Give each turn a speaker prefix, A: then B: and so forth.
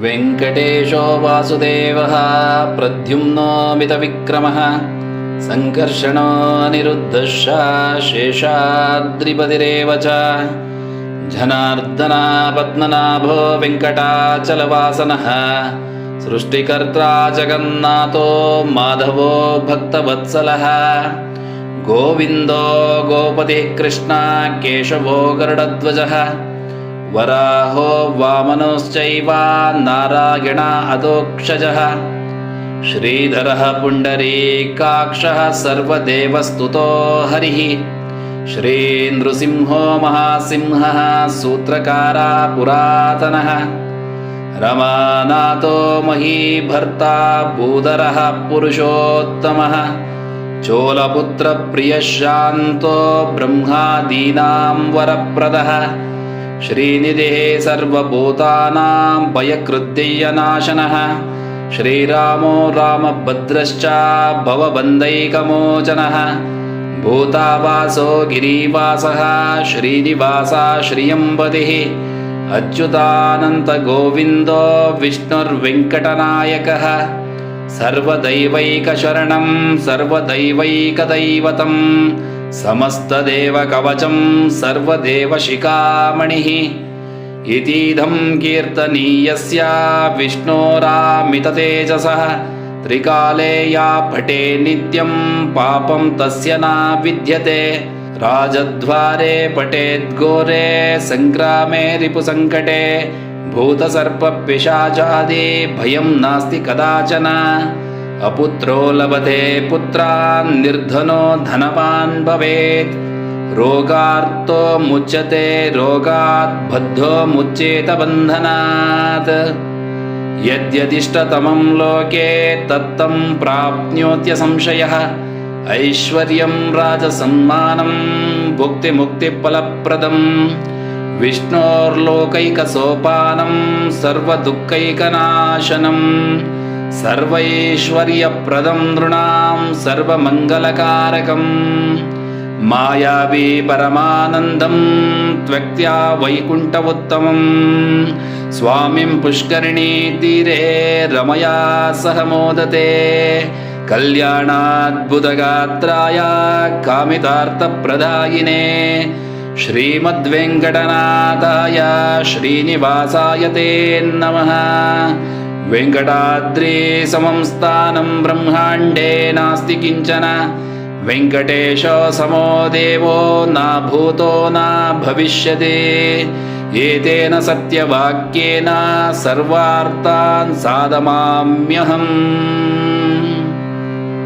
A: वेङ्कटेशो वासुदेवः प्रद्युम्नो मितविक्रमः सङ्कर्षणो निरुद्धश्च शेषाद्रिपतिरेव च। जनार्दना पद्मनाभो वेङ्कटाचलवासनः सृष्टिकर्त्रा जगन्नाथो माधवो भक्तवत्सलः। गोविन्दो गोपतिः कृष्णा केशवो गरुडध्वजः वराहो वामनश्चैव नारायण अधोक्षजः श्रीधरः पुण्डरीकाक्षः सर्वदेवस्तुतो हरिः। श्रीनृसिंहो महासिंहः सूत्रकारा पुरातनः। रमानाथो महीभर्ता भूधरः पुरुषोत्तमः। चोलपुत्रप्रियः शान्तो ब्रह्मादीनां वरप्रदः श्रीनिधिः सर्वभूतानां भयकृद्यनाशनः श्रीरामो रामभद्रश्च भवबन्धैकमोचनः। भूतावासो गिरिवासः श्रीनिवासा श्रियम्पतिः अच्युतानन्तगोविन्दो विष्णुर्वेङ्कटनायकः सर्वदैवैकशरणं सर्वदैवैकदैवतं समस्तदेवकवचं सर्वदेवशिखामणिः। इतीदं कीर्तनीयस्य विष्णोरामिततेजसः त्रिकाले या पटे नित्यं पापं तस्य न विद्यते। राजद्वारे पटेद्घोरे सङ्ग्रामे रिपुसङ्कटे भूतसर्पपिशाचादि भयं नास्ति कदाचन अपुत्रो लभते पुत्रान् निर्धनो धनवान् भवेत् रोगार्तो मुच्यते रोगात् बद्धो मुच्येत बन्धनात् यद्यदिष्टतमं लोके तत्तं प्राप्नोत्यसंशयः ऐश्वर्यं राजसम्मानं भुक्तिमुक्तिफलप्रदम् विष्णोर्लोकैकसोपानं सर्वदुःखैकनाशनं सर्वैश्वर्यप्रदं नृणां सर्वमङ्गलकारकम् मायावी परमानन्दं त्वक्त्या वैकुण्ठवुत्तमं स्वामिं पुष्करिणीतीरे रमया सह मोदते कल्याणाद्भुतगात्राय कामितार्थप्रदायिने श्रीमद्वेङ्कटनाथाय श्रीनिवासाय ते नमः। वेङ्कटाद्रिसमं स्थानं ब्रह्माण्डे नास्ति किञ्चन। वेङ्कटेशो समो देवो न भूतो न भविष्यति। एतेन सत्यवाक्येन सर्वार्थान् साधमाम्यहम्